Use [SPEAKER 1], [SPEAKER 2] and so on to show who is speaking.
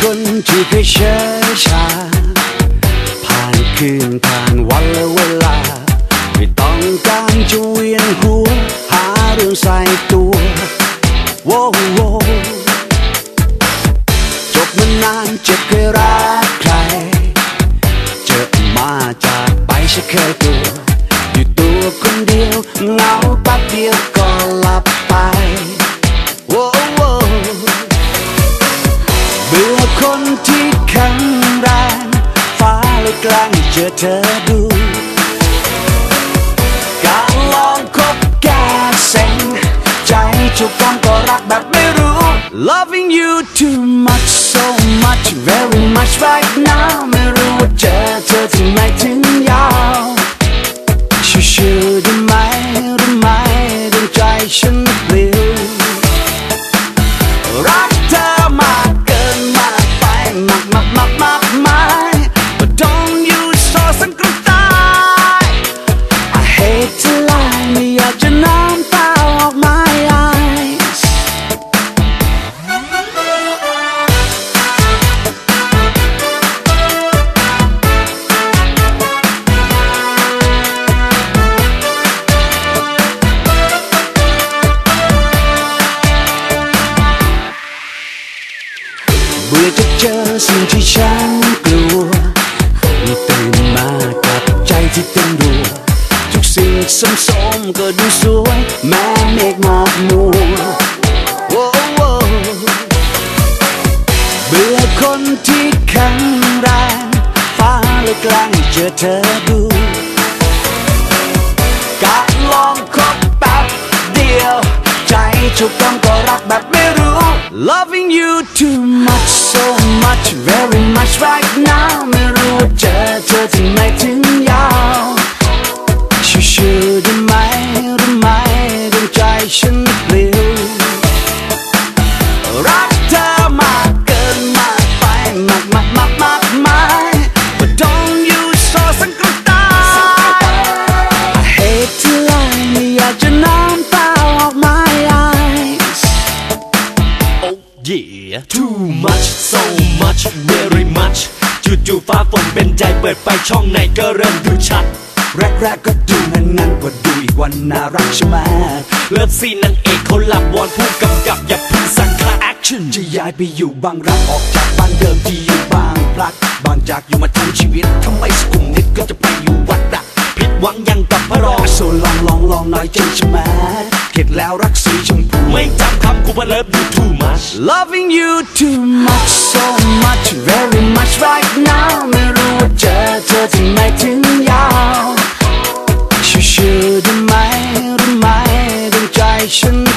[SPEAKER 1] คนที่เคยเชื่อชา ผ่านคืนผ่านวันและเวลา ไม่ต้องการจะเวียนหัว หาเรื่องใส่ตัวโว้โวจบมานานจะเคยรักใคร เจอมาจากไปฉันเคยตัว อยู่ตัวคนเดียวเหงา คนที่แข็งแรงฟ้าเลยกลางเจอเธอดูการลองคบแกเซ็งใจจุกกันก็รักแบบไม่รู้ Loving you too much so much very much right now of But don't use sauce and crucify I hate to lie, of my eyes. กับใจที่เต้นรัว ทุกสิ่งสมๆก็ดูสวย แม้เมฆหมอกมัวโว้โว้เบื่อคนที่แข็งแรงฟ้าเลยแกล้งเจอเธอดู การลองคบแป๊บเดียว ใจจุกต้องก็รักแบบไม่รู้ Loving you too much much so
[SPEAKER 2] much very much จู่ๆฟ้าฝนเป็นใจเปิดไฟช่องไหนก็เริ่มดูชัด
[SPEAKER 1] แรกๆก็ดูนงั้นๆกว่าดูอีกวันน่ารักใช่ไหม
[SPEAKER 2] เลิฟซีนนางเอกเขาหลับวอนผู้กำกับอย่าเพึ่งสั่งคัด
[SPEAKER 1] Action จะย้ายไปอยู่บางรักออกจากบ้านเดิมที่อยู่บางพลัดบางจากอยู่มาทั้งชีวิตทำไมสกุมนิดก็จะไปอยู่วัดอะ
[SPEAKER 2] ผิดหวังยังกับพระรอง
[SPEAKER 1] โซลองลองลองหน่อยจใช่ไหมเข็ดแล้วรักสีชมพู
[SPEAKER 2] ไม่จำคำกูว่าเลิฟ you too much
[SPEAKER 1] Loving you too much so much very much right now ไม่รู้ว่าเจอเธอที่ไหนถึงยาวชิวๆได้ไหมได้ไหมดวงใจฉันป